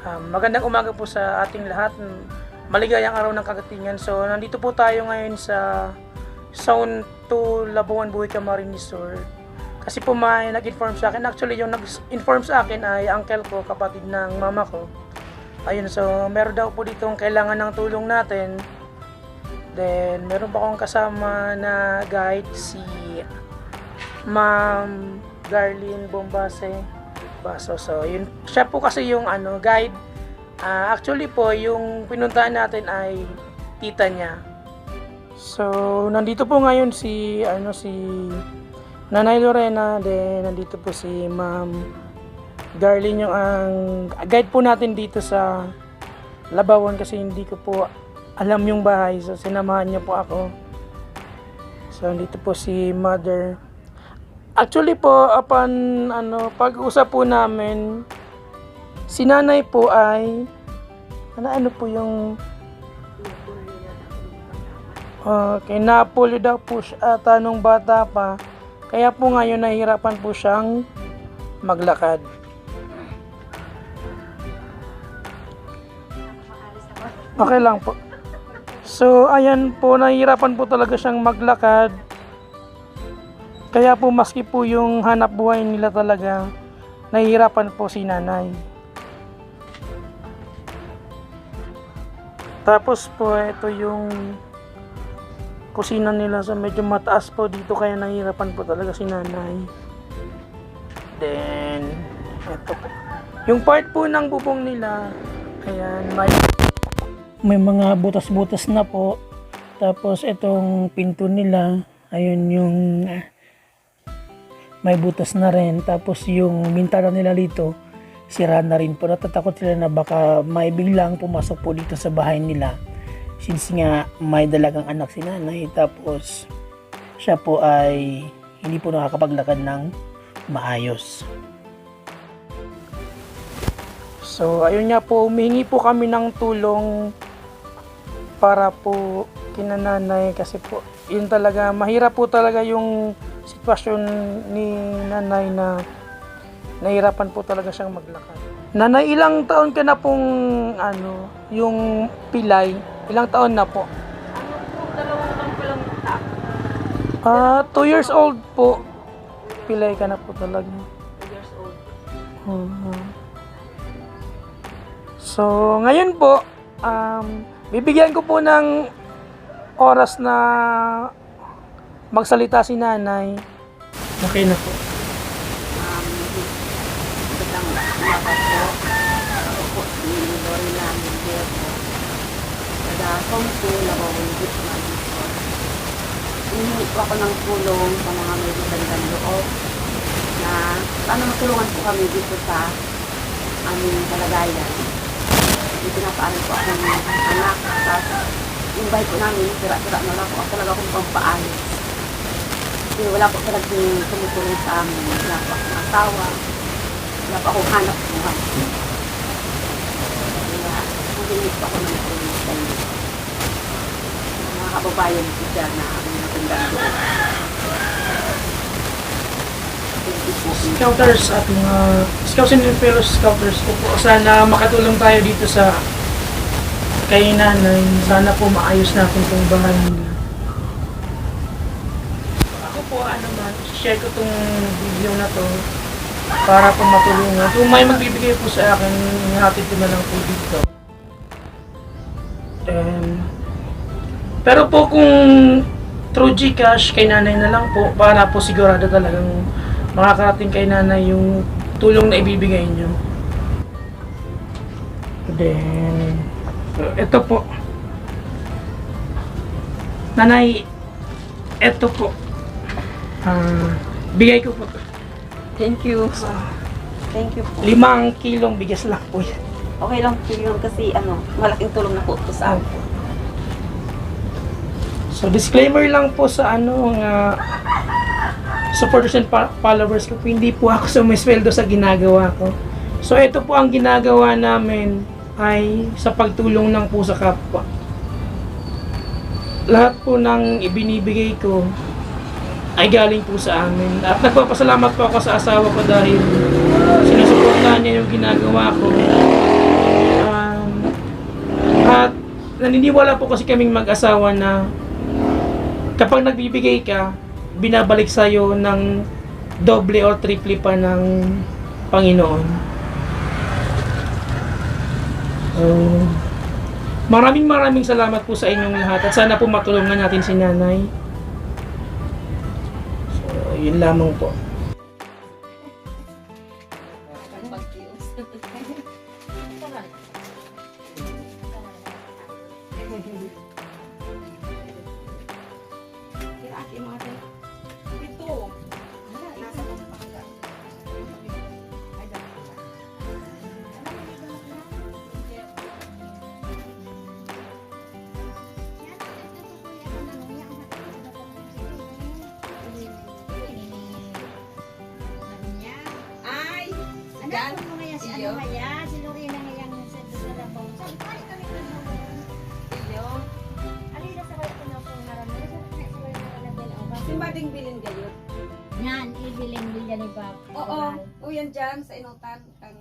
Um, magandang umaga po sa ating lahat. Maligayang araw ng kagatingan. So, nandito po tayo ngayon sa Zone 2 Labuan Buhay Camarines Resort. Kasi po may nag-inform sa akin. Actually, yung nag-inform sa akin ay uncle ko, kapatid ng mama ko. Ayun, so meron daw po dito kailangan ng tulong natin. Then, meron pa akong kasama na guide si Ma'am Darlene Bombase Baso. So, yun, siya po kasi yung ano, guide. Ah, actually po, yung pinuntahan natin ay tita niya. So, nandito po ngayon si, ano, si Nanay Lorena, then nandito po si Ma'am Darlene yung ang guide po natin dito sa Labawan kasi hindi ko po alam yung bahay. So, sinamahan niya po ako. So, dito po si Mother. Actually po, upon ano, pag-usap po namin, si nanay po ay, ano, ano po yung, okay, napolyo daw po siya ata bata pa. Kaya po ngayon nahihirapan po siyang maglakad. Okay lang po. So, ayan po, nahihirapan po talaga siyang maglakad. Kaya po, maski po yung hanap buhay nila talaga, nahihirapan po si nanay. Tapos po, ito yung kusina nila sa medyo mataas po dito, kaya nahihirapan po talaga si nanay. Then, ito po. Yung part po ng bubong nila, ayan, may may mga butas-butas na po. Tapos itong pinto nila, ayun yung may butas na rin. Tapos yung bintana nila dito, sira na rin po. Natatakot sila na baka may biglang pumasok po dito sa bahay nila. Since nga may dalagang anak si nanay. Tapos siya po ay hindi po nakakapaglakad ng maayos. So, ayun nga po, humingi po kami ng tulong para po kinananay kasi po yun talaga mahirap po talaga yung sitwasyon ni nanay na nahirapan po talaga siyang maglakad. Nanay, ilang taon ka na pong ano, yung pilay? Ilang taon na po? Dalawang taon pa lang. Ah, 2 years old po. Pilay ka na po talaga. 2 years old. Mhm. So, ngayon po, um, bibigyan ko po ng oras na magsalita si nanay. Okay na po. Um, magandang umaga po. Ako po si Lorena Mendero. Taga Songpo, Lawawang Gutman. Hinihingi po ako ng tulong sa mga may magandang loob na sana matulungan po kami dito sa aming kalagayan. May pinapaaral po ako ng anak. Tapos yung bahay po namin, sira-sira na lang po. Ako talaga akong pampaayos. Kasi wala po talaga yung tumutulong sa amin. Wala po akong asawa. Wala po akong hanap buhay. Kaya, humingi po ako ng tulong sa inyo. Mga kababayan ko dyan na aming you po. Scouters at mga Scouts and fellow Scouters ko po. Sana makatulong tayo dito sa kay nanay. Sana po maayos natin itong bahay nila. Po, ano man, share ko itong video na to para po matulungan. Kung may magbibigay po sa akin, hatid ko na lang po dito. And, pero po kung through Gcash kay nanay na lang po para po sigurado talagang makakarating kay nanay yung tulong na ibibigay nyo. Then, ito po. Nanay, ito po. Ah, bigay ko po to. Thank you. Thank you po. Limang kilong bigas lang po yan. Okay lang po yun kasi ano, malaking tulong na po ito sa akin. So disclaimer lang po sa ano nga supporters and pa- followers ko po, hindi po ako sumisweldo sa ginagawa ko. So ito po ang ginagawa namin ay sa pagtulong ng po sa kapwa. Lahat po ng ibinibigay ko ay galing po sa amin. At nagpapasalamat po ako sa asawa ko dahil sinusuportahan niya yung ginagawa ko. naniniwala po kasi kaming mag-asawa na kapag nagbibigay ka, binabalik sa'yo ng doble or triple pa ng Panginoon. Um, maraming maraming salamat po sa inyong lahat at sana po matulungan natin si nanay. Yun lamang po. Ito. Anak ko mga si ano kaya, si Lorena nga yung sa sa labong. So, ikay kami na mo. Iyo. Alila sa kaya ko na po naramay. Sa kaya sa kaya na label o ba? Si Mading bilin kayo. Yan, ibiling bilya ni Bob. Oo. O yan dyan sa inutan. Ang